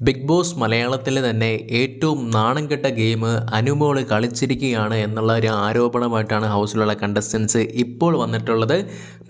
Big boss മലയാളത്തിലെ തന്നെ ഏറ്റവും നാണം കെട്ട ഗെയിം അനുമോൾ കളിച്ചിരിക്കുകയാണ് എന്നുള്ള ഒരു ആരോപണമായിട്ടാണ് ഹൗസിലുള്ള കണ്ടസ്റ്റൻസ് ഇപ്പോൾ വന്നിട്ടുള്ളത്.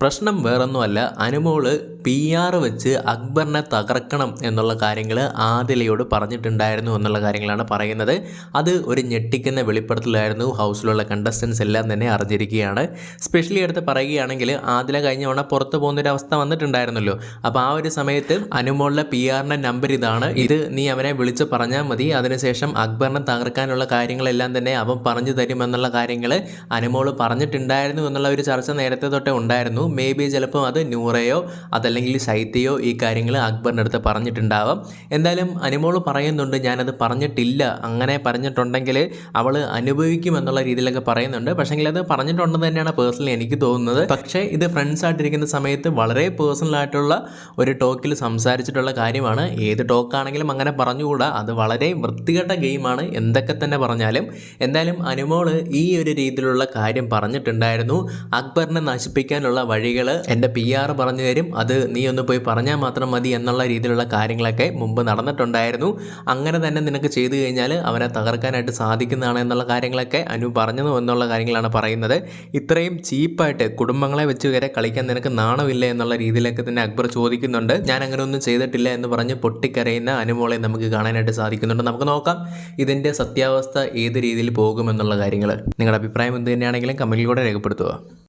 പ്രശ്നം വേറൊന്നുമല്ല അനുമോൾ പി ആർ വെച്ച് അക്ബറിനെ തകർക്കണം എന്നുള്ള കാര്യങ്ങൾ ആദിലയോട് പറഞ്ഞിട്ടുണ്ടായിരുന്നു എന്നുള്ള കാര്യങ്ങളാണ് പറയുന്നത്. അത് ഒരു ഞെട്ടിക്കുന്ന വെളിപ്പെടുത്തലായിരുന്നു ഹൗസിലുള്ള കണ്ടസ്റ്റൻസ് എല്ലാം തന്നെ അറിഞ്ഞിരിക്കുകയാണ്. സ്പെഷ്യലി എടുത്ത് പറയുകയാണെങ്കിൽ ആദില കഴിഞ്ഞ തവണ പുറത്തു പോകുന്നൊരു അവസ്ഥ വന്നിട്ടുണ്ടായിരുന്നല്ലോ. അപ്പോൾ ആ ഒരു സമയത്ത് അനുമോളിലെ പി ആറിന്റെ നമ്പർ ഇതാണ്. ഇത് നീ അവനെ വിളിച്ച് പറഞ്ഞാൽ മതി. അതിനുശേഷം അക്ബറിനെ തകർക്കാനുള്ള കാര്യങ്ങളെല്ലാം തന്നെ അവൻ പറഞ്ഞു തരുമെന്നുള്ള കാര്യങ്ങൾ അനുമോൾ പറഞ്ഞിട്ടുണ്ടായിരുന്നു എന്നുള്ള ഒരു ചർച്ച നേരത്തെ തൊട്ടേ ഉണ്ടായിരുന്നു. മേ ബി ചിലപ്പോൾ അത് നൂറയോ അതല്ലെങ്കിൽ ശൈത്യയോ ഈ കാര്യങ്ങൾ അക്ബറിന്റെ അടുത്ത് പറഞ്ഞിട്ടുണ്ടാവാം. എന്തായാലും അനുമോൾ പറയുന്നുണ്ട് ഞാനത് പറഞ്ഞിട്ടില്ല. അങ്ങനെ പറഞ്ഞിട്ടുണ്ടെങ്കിൽ അവൾ അനുഭവിക്കുമെന്നുള്ള രീതിയിലൊക്കെ പറയുന്നുണ്ട്. പക്ഷേങ്കിൽ അത് പറഞ്ഞിട്ടുണ്ടെന്ന് തന്നെയാണ് പേഴ്സണലി എനിക്ക് തോന്നുന്നത്. പക്ഷേ ഇത് ഫ്രണ്ട്സ് ആയിട്ടിരിക്കുന്ന സമയത്ത് വളരെ പേഴ്സണൽ ആയിട്ടുള്ള ഒരു ടോക്കിൽ സംസാരിച്ചിട്ടുള്ള കാര്യമാണ്. ഏത് ടോക്കാണെങ്കിലും അങ്ങനെ പറഞ്ഞുകൂടാ. അത് വളരെ വൃത്തികെട്ട ഗെയിമാണ്. എന്തൊക്കെ തന്നെ പറഞ്ഞാലും. എന്തായാലും അനുമോൾ ഈ ഒരു രീതിയിലുള്ള കാര്യം പറഞ്ഞിട്ടുണ്ടായിരുന്നു. അക്ബറിനെ നശിപ്പിക്കാനുള്ള വഴികൾ എന്റെ പി ആർ പറഞ്ഞു തരും. അത് നീ ഒന്ന് പോയി പറഞ്ഞാൽ മാത്രം മതി എന്നുള്ള രീതിയിലുള്ള കാര്യങ്ങളൊക്കെ മുമ്പ് നടന്നിട്ടുണ്ടായിരുന്നു. അങ്ങനെ തന്നെ നിനക്ക് ചെയ്തു കഴിഞ്ഞാൽ അവനെ തകർക്കാനായിട്ട് സാധിക്കുന്നതാണ് എന്നുള്ള കാര്യങ്ങളൊക്കെ അനു പറഞ്ഞു എന്നുള്ള കാര്യങ്ങളാണ് പറയുന്നത്. ഇത്രയും ചീപ്പായിട്ട് കുടുംബങ്ങളെ വെച്ച് വരെ കളിക്കാൻ നിനക്ക് നാണമില്ല എന്നുള്ള രീതിയിലൊക്കെ തന്നെ അക്ബർ ചോദിക്കുന്നുണ്ട്. ഞാൻ അങ്ങനെ ഒന്നും ചെയ്തിട്ടില്ല എന്ന് പറഞ്ഞ് പൊട്ടിക്കരയുന്ന അനുമോളെ നമുക്ക് കാണാനായിട്ട് സാധിക്കുന്നുണ്ട്. നമുക്ക് നോക്കാം ഇതിന്റെ സത്യാവസ്ഥ ഏത് രീതിയിൽ പോകുമെന്നുള്ള കാര്യങ്ങൾ നിങ്ങളുടെ അഭിപ്രായം എന്ത് തന്നെയാണെങ്കിലും കമന്റിലൂടെ രേഖപ്പെടുത്തുക.